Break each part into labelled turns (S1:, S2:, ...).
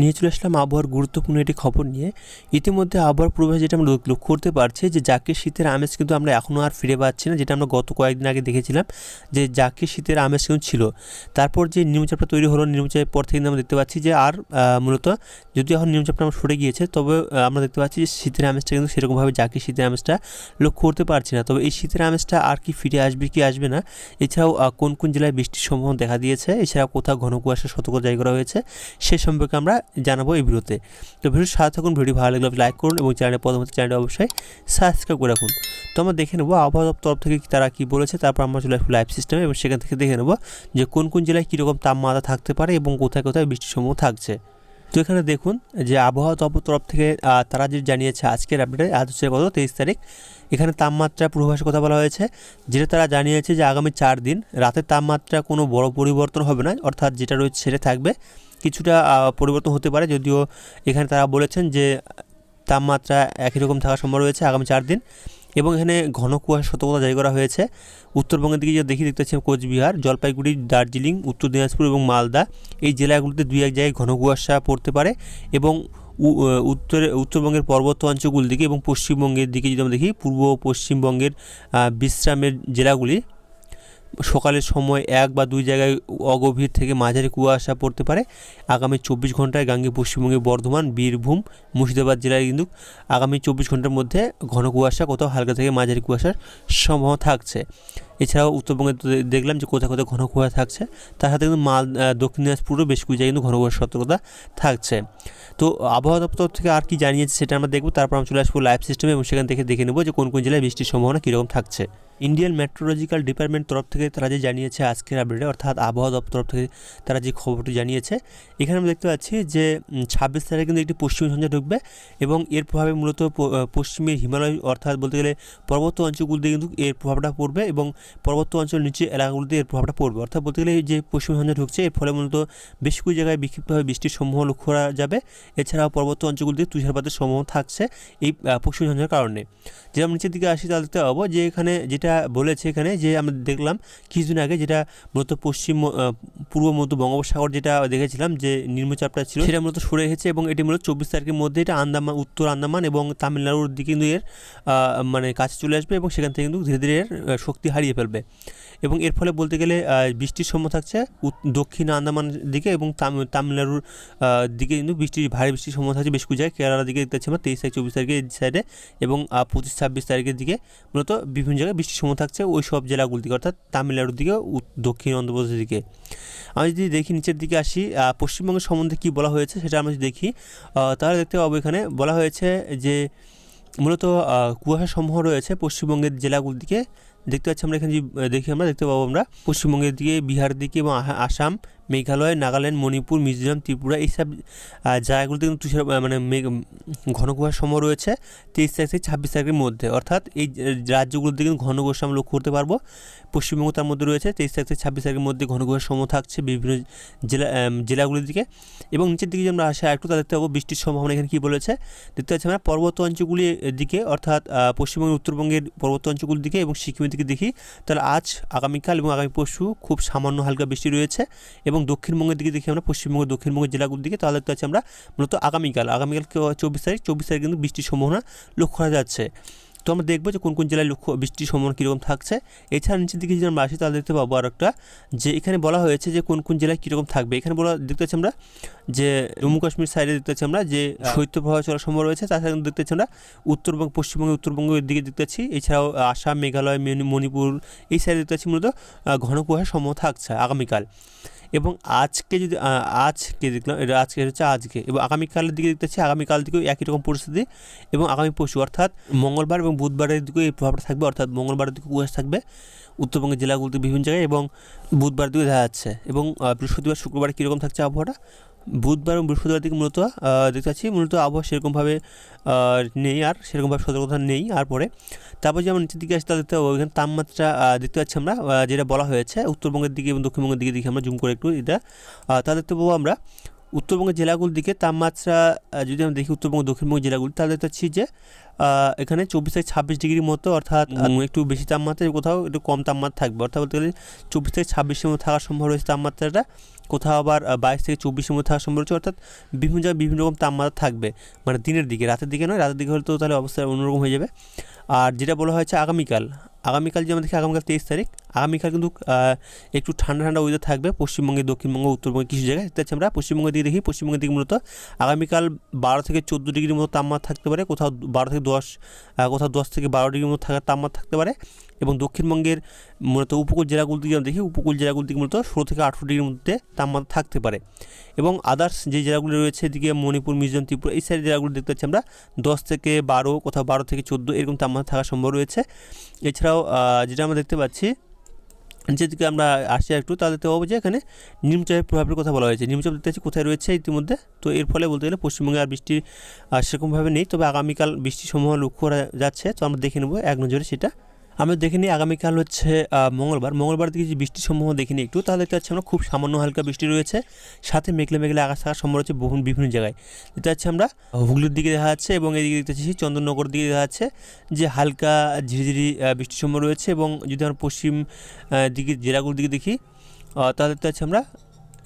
S1: নিয়ে চলে আসলাম আবহাওয়ার গুরুত্বপূর্ণ একটি খবর নিয়ে। ইতিমধ্যে আবহাওয়ার পূর্বাভাস যেটা আমরা লক্ষ্য করতে পারছি যে জাকের শীতের আমেজ কিন্তু আমরা এখনও আর ফিরে পাচ্ছি না, যেটা আমরা গত কয়েকদিন আগে দেখেছিলাম যে জাকের শীতের আমেজ কিন্তু ছিল। তারপর যে নিম্নচাপটা তৈরি হলো নিম্নচাপের পর থেকে আমরা দেখতে পাচ্ছি যে আর মূলত যদি এখন নিম্নচাপটা আমরা সরে গিয়েছে, তবে আমরা দেখতে পাচ্ছি যে শীতের আমেজটা কিন্তু সেরকমভাবে জাকের শীতের আমেজটা লক্ষ্য করতে পারছি না। তবে এই শীতের আমেজটা আর কি ফিরে আসবে, কি আসবে না, এছাড়াও কোন কোন জেলায় বৃষ্টির সম্ভাবনা দেখা দিয়েছে, এছাড়াও কোথাও ঘন কুয়াশা সতর্ক জারি করা হয়েছে, সে সম্পর্কে আমরা জানাব এই ভিডিওতে। তো ভিডিও সাথে থাকুন ভিডিও ভালো লাগলে লাইক করুন এবং চ্যানেলে প্রথমত চ্যানেলটা অবশ্যই সাবস্ক্রাইব করে রাখুন। তো আমরা দেখে নেব আবহাওয়া দপ্তর থেকে তারা কী বলেছে, তারপর আমরা চলে আসব লাইভ সিস্টেমে এবং সেখান থেকে দেখে নেব যে কোন কোন জেলায় কীরকম তাপমাত্রা থাকতে পারে এবং কোথায় কোথায় বৃষ্টির সম্ভাবনা থাকছে। তো এখানে দেখুন যে আবহাওয়া দপ্তর তরফ থেকে তারা যে জানিয়েছে আজকের আপডেটে আজ হচ্ছে কত? তেইশ তারিখ। এখানে তাপমাত্রা পূর্বাভাসের কথা বলা হয়েছে, যেটা তারা জানিয়েছে যে আগামী চার দিন রাতের তাপমাত্রা কোনো বড় পরিবর্তন হবে না, অর্থাৎ যেটা রয়েছে সেটা থাকবে। কিছুটা পরিবর্তন হতে পারে যদিও এখানে তারা বলেছেন যে, তাপমাত্রা একই রকম থাকার সম্ভব রয়েছে আগামী চার দিন এবং এখানে ঘন কুয়াশা সতর্কতা জারি করা হয়েছে। উত্তরবঙ্গের দিকে যে দেখি দেখতে পাচ্ছি কোচবিহার, জলপাইগুড়ি, দার্জিলিং, উত্তর দিনাজপুর এবং মালদা এই জেলাগুলিতে দুই এক জায়গায় ঘন কুয়াশা পড়তে পারে এবং উত্তরে, উত্তরবঙ্গের পর্বত অঞ্চলগুলির দিকে এবং পশ্চিমবঙ্গের দিকে যদি আমরা দেখি, পূর্ব পশ্চিমবঙ্গের বিশ্রামের জেলাগুলি সকালের সময় এক বা দুই জায়গায় অগভীর থেকে মাঝারি কুয়াশা পড়তে পারে। আগামী চব্বিশ ঘন্টায় গাঙ্গে পশ্চিমবঙ্গে বর্ধমান, বীরভূম, মুর্শিদাবাদ জেলায় কিন্তু আগামী চব্বিশ ঘণ্টার মধ্যে ঘন কুয়াশা, কোথাও হালকা থেকে মাঝারি কুয়াশার সম্ভাবনা থাকছে। এছাড়াও উত্তরবঙ্গে দেখলাম যে কোথাও কোথাও ঘন কুয়াশা থাকছে। তার সাথে কিন্তু মাল দক্ষিণ দিনাজপুরও বেশ কিছু জায়গায় কিন্তু ঘন কুয়াশার সতর্কতা থাকছে। তো আবহাওয়া দপ্তর থেকে আর কি জানিয়েছে সেটা আমরা দেখব। তারপর আমরা চলে আসব লাইভ সিস্টেমে এবং সেখান থেকে দেখে নেব যে কোন কোন জেলায় বৃষ্টির সম্ভাবনা কীরকম থাকছে। ইন্ডিয়ান মেট্রোলজিক্যাল ডিপার্টমেন্ট তরফ থেকে তারা যে জানিয়েছে আজকের আপডেটে অর্থাৎ আবহাওয়া দপ্তর তরফ থেকে তারা যে খবরটি জানিয়েছে এখানে আমরা দেখতে পাচ্ছি যে ছাব্বিশ তারিখে কিন্তু একটি পশ্চিমী ঝঞ্ঝা ঢুকবে এবং এর প্রভাবে মূলত প- আহ, পশ্চিমে হিমালয় অর্থাৎ বলতে গেলে পর্বত অঞ্চলগুলিতে কিন্তু এর প্রভাবটা পড়বে এবং পর্বত অঞ্চল নিচে এলাকাগুলিতে এর প্রভাবটা পড়বে। অর্থাৎ বলতে গেলে যে পশ্চিম ঝঞ্ঝা ঢুকছে, এর ফলে মূলত বেশ কিছু জায়গায় বিক্ষিপ্তভাবে বৃষ্টির সম্ভাবনা লক্ষ্য করা যাবে। এছাড়াও পর্বত অঞ্চলগুলিতে তুষারপাতের সম্ভাবনা থাকছে এই পশ্চিম ঝঞ্ঝার কারণে। যে আমরা নিচের দিকে আসি তাহলে দেখতে পাবো যে এখানে যেটা বলেছে এখানে যে আমরা দেখলাম কিছুদিন আগে যেটা মূলত পশ্চিম পূর্ব মধ্য বঙ্গোপসাগর যেটা দেখেছিলাম যে নিম্নচাপটা ছিল, সেটা মূলত সরে এসেছে এবং এটি মূলত চব্বিশ তারিখের মধ্যে এটা আন্দামান, উত্তর আন্দামান এবং তামিলনাড়ুর দিকে কিন্তু এর মানে কাছে চলে আসবে এবং সেখান থেকে কিন্তু ধীরে ধীরে এর শক্তি হারিয়ে এবং এর ফলে বলতে গেলে বৃষ্টির সম্ভাবনা থাকছে দক্ষিণ আন্দামান দিকে এবং তামিলনাড়ুর দিকে কিন্তু বৃষ্টির ভারী বৃষ্টির সম্ভাবনা থাকছে বেশ কিছু জায়গায় কেরালার দিকে দেখতে আমরা তেইশ তারিখ, চব্বিশ তারিখে এই সাইডে এবং পঁচিশ, ছাব্বিশ তারিখের দিকে মূলত বিভিন্ন জায়গায় বৃষ্টির সম্ভাবনা থাকছে ওই সব জেলাগুলোর দিকে, অর্থাৎ তামিলনাড়ুর দিকে দক্ষিণ অন্ধ্রপ্রদেশের দিকে। আমি যদি দেখি নিচের দিকে আসি পশ্চিমবঙ্গের সম্বন্ধে কী বলা হয়েছে সেটা আমরা যদি দেখি তাহলে দেখতে পাবো এখানে বলা হয়েছে যে মূলত কুয়াশা সমূহ রয়েছে পশ্চিমবঙ্গের জেলাগুলির দিকে। দেখতে পাচ্ছি আমরা এখানে দেখি আমরা দেখতে পাবো আমরা পশ্চিমবঙ্গের দিকে, বিহার দিকে এবং আসাম মেঘালয়, নাগাল্যান্ড, মণিপুর, মিজোরাম, ত্রিপুরা এইসব জায়গাগুলিতে কিন্তু তুষার মানে ঘন কুয়াশার সময় রয়েছে তেইশ তারিখ থেকে ছাব্বিশ তারিখের মধ্যে। অর্থাৎ এই দিকে কিন্তু ঘন আমরা লক্ষ্য করতে পারব। পশ্চিমবঙ্গ তার মধ্যে রয়েছে তেইশ তারিখ থেকে ছাব্বিশ তারিখের মধ্যে ঘন কুয়াশার সময় থাকছে বিভিন্ন জেলা জেলাগুলির দিকে। এবং নিচের দিকে আমরা আসি একটু তা দেখতে পাবো বৃষ্টির সম্ভাবনা এখানে কী বলেছে। দেখতে পাচ্ছি আমরা পর্বত অঞ্চলগুলির দিকে, অর্থাৎ পশ্চিমবঙ্গের, উত্তরবঙ্গের পর্বত অঞ্চলগুলির দিকে এবং সিকিমের দিকে দেখি, তাহলে আজ, আগামীকাল এবং আগামী পরশু খুব সামান্য হালকা বৃষ্টি রয়েছে এবং দক্ষিণবঙ্গের দিকে দেখি আমরা পশ্চিমবঙ্গের দক্ষিণবঙ্গের জেলাগুলির দিকে, তাহলে পাচ্ছি আমরা মূলত আগামীকাল। আগামীকাল চব্বিশ তারিখ চব্বিশ তারিখ কিন্তু বৃষ্টির সম্ভাবনা লক্ষ্য করা যাচ্ছে। তো আমরা দেখব যে কোন কোন জেলায় লক্ষ্য, বৃষ্টির সম্ভাবনা কীরকম থাকছে। এছাড়া নিচের দিকে যদি আমরা আসি, তাহলে দেখতে পাবো আর একটা, যে এখানে বলা হয়েছে যে কোন কোন জেলায় কীরকম থাকবে। এখানে বলা, দেখতে পাচ্ছি আমরা যে জম্মু কাশ্মীর সাইডে দেখতে পাচ্ছি আমরা যে শৈত্যপ্রবাহ চলার সম্ভব রয়েছে, তাছাড়া কিন্তু দেখতে পাচ্ছি আমরা উত্তরবঙ্গ পশ্চিমবঙ্গের উত্তরবঙ্গের দিকে দেখতে পাচ্ছি। এছাড়াও আসাম, মেঘালয় মণিপুর, এই সাইডে দেখতে পাচ্ছি মূলত ঘন কুয়াশার সম্ভব থাকছে আগামীকাল। এবং আজকে যদি আজকে দেখলাম, এটা আজকে হচ্ছে আজকে, এবং আগামীকালের দিকে দেখতে পাচ্ছি আগামীকাল দিকেও একই রকম পরিস্থিতি, এবং আগামী পরশু অর্থাৎ মঙ্গলবার এবং বুধবারের দিকেও এই প্রভাবটা থাকবে, অর্থাৎ মঙ্গলবারের দিকে কুয়াশা থাকবে, উত্তরবঙ্গের জেলাগুলোতে বিভিন্ন জায়গায়, এবং বুধবার দিকে দেখা যাচ্ছে, এবং বৃহস্পতিবার, শুক্রবার কীরকম থাকছে আবহাওয়াটা বুধবার এবং বৃহস্পতিবার দিকে মূলত দেখতে পাচ্ছি মূলত আবহাওয়া সেরকমভাবে নেই আর সেরকমভাবে সতর্কতা নেই আর পরে। তারপর যেমন নিচের দিকে আসতে দেখতে পাবো এখানে তাপমাত্রা দেখতে পাচ্ছি আমরা যেটা বলা হয়েছে উত্তরবঙ্গের দিকে এবং দক্ষিণবঙ্গের দিকে দেখি আমরা জুম করে একটু এটা আহ, তা দেখতে পাবো আমরা উত্তরবঙ্গের জেলাগুলির দিকে তাপমাত্রা যদি আমরা দেখি উত্তরবঙ্গ দক্ষিণবঙ্গ জেলাগুলি তাহলে দেখতে পাচ্ছি যে এখানে চব্বিশ থেকে ছাব্বিশ ডিগ্রির মতো অর্থাৎ একটু বেশি তাপমাত্রা কোথাও একটু কম তাপমাত্রা থাকবে অর্থাৎ বলতে গেলে চব্বিশ থেকে ছাব্বিশের মতো থাকার সম্ভব রয়েছে তাপমাত্রাটা। কোথাও আবার বাইশ থেকে চব্বিশের মধ্যে থাকার সম্ভব রয়েছে, অর্থাৎ বিভিন্ন জায়গায় বিভিন্ন রকম তাপমাত্রা থাকবে মানে দিনের দিকে। রাতের দিকে নয়, রাতের দিকে হলে তো তাহলে অবস্থা অন্যরকম হয়ে যাবে। আর যেটা বলা হয়েছে আগামীকাল আগামীকাল যে যেমন দেখি, আগামীকাল তেইশ তারিখ, আগামীকাল কিন্তু একটু ঠান্ডা ঠান্ডা ওয়েদার থাকবে, পশ্চিমবঙ্গে, দক্ষিণবঙ্গ, উত্তরবঙ্গে কিছু জায়গায়। দেখতে পাচ্ছি আমরা পশ্চিমবঙ্গের দিকে দেখি, পশ্চিমবঙ্গের দিকে মূলত আগামীকাল বারো থেকে চোদ্দ ডিগ্রির মতো তাপমাত্রা থাকতে পারে, কোথাও বারো থেকে দশ কোথাও দশ থেকে বারো ডিগ্রির মতো থাকার তাপমাত্রা থাকতে পারে। এবং দক্ষিণবঙ্গের মূলত উপকূল জেলাগুলো দিকে আমরা দেখি, উপকূল জেলাগুলো দিকে মূলত ষোলো থেকে আঠেরো ডিগ্রির মধ্যে তাপমাত্রা থাকতে পারে। এবং আদার্স যে জেলাগুলো রয়েছে, এদিকে মণিপুর, মিজোরাম, ত্রিপুরা, এই সাইড জেলাগুলো দেখতে পাচ্ছি আমরা দশ থেকে বারো কোথাও বারো থেকে চোদ্দ এরকম তাপমাত্রা থাকার সম্ভব রয়েছে। এছাড়াও যেটা আমরা দেখতে পাচ্ছি, যেদিকে আমরা আসছি একটু, তাহলে দেখতে পাবো যে এখানে নিম্নচাপের প্রভাবের কথা বলা হয়েছে। নিম্নচাপ দেখতে পাচ্ছি কোথায় রয়েছে ইতিমধ্যে? তো এর ফলে বলতে গেলে পশ্চিমবঙ্গে আর বৃষ্টি সেরকমভাবে নেই। তবে আগামীকাল বৃষ্টির সম্ভাবনা লক্ষ্য করা যাচ্ছে। তো আমরা দেখে নেব এক নজরে সেটা। আমরা দেখে নিই আগামীকাল হচ্ছে মঙ্গলবার। মঙ্গলবার দিকে যে বৃষ্টির সম্ভাবনা দেখে নিই একটু, তাহলে দেখতে পাচ্ছি আমরা খুব সামান্য হালকা বৃষ্টি রয়েছে। সাথে মেঘলে মেঘলে আকাশ থাকার সম্ভব রয়েছে বহু, বিভিন্ন জায়গায়। দেখতে পাচ্ছি আমরা হুগলির দিকে দেখা যাচ্ছে এবং এদিকে দেখতে পাচ্ছি চন্দননগর দিকে দেখা যাচ্ছে যে হালকা ঝিরিঝিরি বৃষ্টির সম্ভব রয়েছে এবং যদি আমরা পশ্চিম দিকে জেলাগুলোর দিকে দেখি তাহলে দেখতে পাচ্ছি আমরা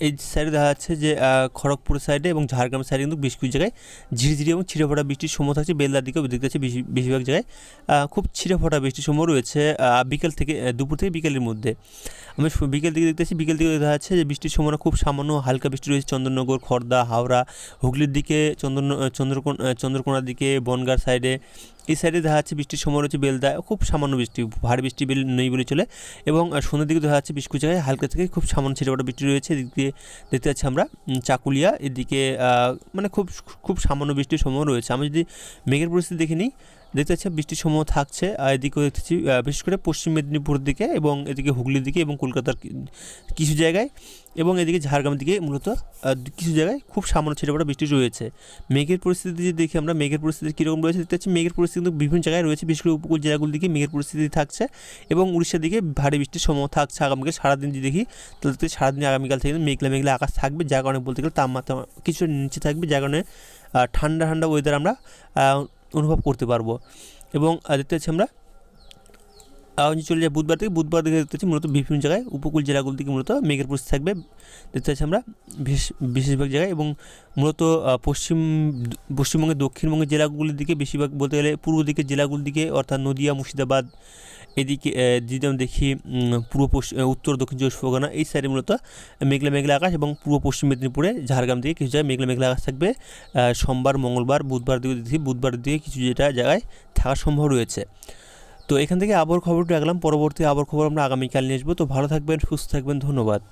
S1: এই সাইডে দেখা যাচ্ছে যে খড়গপুর সাইডে এবং ঝাড়গ্রাম সাইডে কিন্তু বেশ কিছু জায়গায় ঝিরিঝিরি এবং ছিঁড়ে ফোটা বৃষ্টির সময় থাকছে। বেলদার দিকেও দেখতে পাচ্ছি বেশি, বেশিরভাগ জায়গায় খুব ছিঁড়ে ফোটা বৃষ্টির সময় রয়েছে বিকেল থেকে দুপুর থেকে বিকেলের মধ্যে। আমি বিকেল দিকে দেখতেছি বিকেল দিকে দেখা যাচ্ছে যে বৃষ্টির সময় খুব সামান্য, হালকা বৃষ্টি রয়েছে চন্দননগর, খর্দা, হাওড়া, হুগলির দিকে, চন্দন, চন্দ্রকোন, চন্দ্রকোনার দিকে বনগার সাইডে এই সাইডে দেখা যাচ্ছে বৃষ্টির সময় রয়েছে বেলদা, খুব সামান্য বৃষ্টি, ভারী বৃষ্টি বেল নেই বলে চলে এবং সন্ধ্যের দিকে দেখা যাচ্ছে বেশ কিছু জায়গায় হালকা থেকে খুব সামান্য ছিটেফোঁটা বৃষ্টি রয়েছে, এদিক দিয়ে দেখতে পাচ্ছি আমরা চাকুলিয়া, এদিকে মানে খুব খুব সামান্য বৃষ্টির সময় রয়েছে। আমি যদি মেঘের পরিস্থিতি দেখিনি দেখতে পাচ্ছি বৃষ্টির সময় থাকছে, আর এদিকেও দেখতেছি বিশেষ করে পশ্চিম মেদিনীপুরের দিকে এবং এদিকে হুগলির দিকে এবং কলকাতার কিছু জায়গায় এবং এদিকে ঝাড়গ্রামের দিকে মূলত কিছু জায়গায় খুব সামান্য ছিটেফোঁটা বৃষ্টি রয়েছে। মেঘের পরিস্থিতি যদি দেখি আমরা, মেঘের পরিস্থিতি কীরকম রয়েছে দেখতে পাচ্ছি, মেঘের পরিস্থিতি কিন্তু বিভিন্ন জায়গায় রয়েছে, বিশেষ করে উপকূল জেলাগুলোর দিকে মেঘের পরিস্থিতি থাকছে এবং উড়িষ্যার দিকে ভারী বৃষ্টির সময় থাকছে আগামীকাল সারাদিন যদি দেখি, তাহলে সারাদিন আগামীকাল থেকে মেঘলা মেঘলা আকাশ থাকবে, যার কারণে বলতে গেলে তাপমাত্রা কিছুটা নিচে থাকবে, যার কারণে ঠান্ডা ঠান্ডা ওয়েদার আমরা অনুভব করতে পারব। এবং দেখতে পাচ্ছি আমরা আহ, চলে যায় বুধবার থেকে। বুধবার দিকে দেখতে পাচ্ছি মূলত বিভিন্ন জায়গায় উপকূল জেলাগুলো থেকে মূলত মেঘের পরিস্থিতি থাকবে। দেখতে পাচ্ছি আমরা বিশেষ বেশিরভাগ জায়গায় এবং মূলত পশ্চিম পশ্চিমবঙ্গের দক্ষিণবঙ্গের জেলাগুলির দিকে বেশিরভাগ বলতে গেলে পূর্ব দিকের জেলাগুলির দিকে অর্থাৎ নদিয়া মুর্শিদাবাদ এদিকে যদি আমরা দেখি পূর্ব পশ্চিম উত্তর দক্ষিণ চব্বিশ পরগনা এই সাইডে মূলত মেঘলা মেঘলা আকাশ এবং পূর্ব পশ্চিম মেদিনীপুরে ঝাড়গ্রাম দিকে কিছু জায়গায় মেঘলা মেঘলা আকাশ থাকবে। সোমবার মঙ্গলবার বুধবার দিকে দেখি বুধবার দিকে কিছু যেটা জায়গায় থাকার সম্ভব রয়েছে। তো এখান থেকে আবার খবরটা রাখলাম। পরবর্তী আবার খবর আমরা আগামীকাল নিয়ে আসব। তো ভালো থাকবেন, সুস্থ থাকবেন, ধন্যবাদ।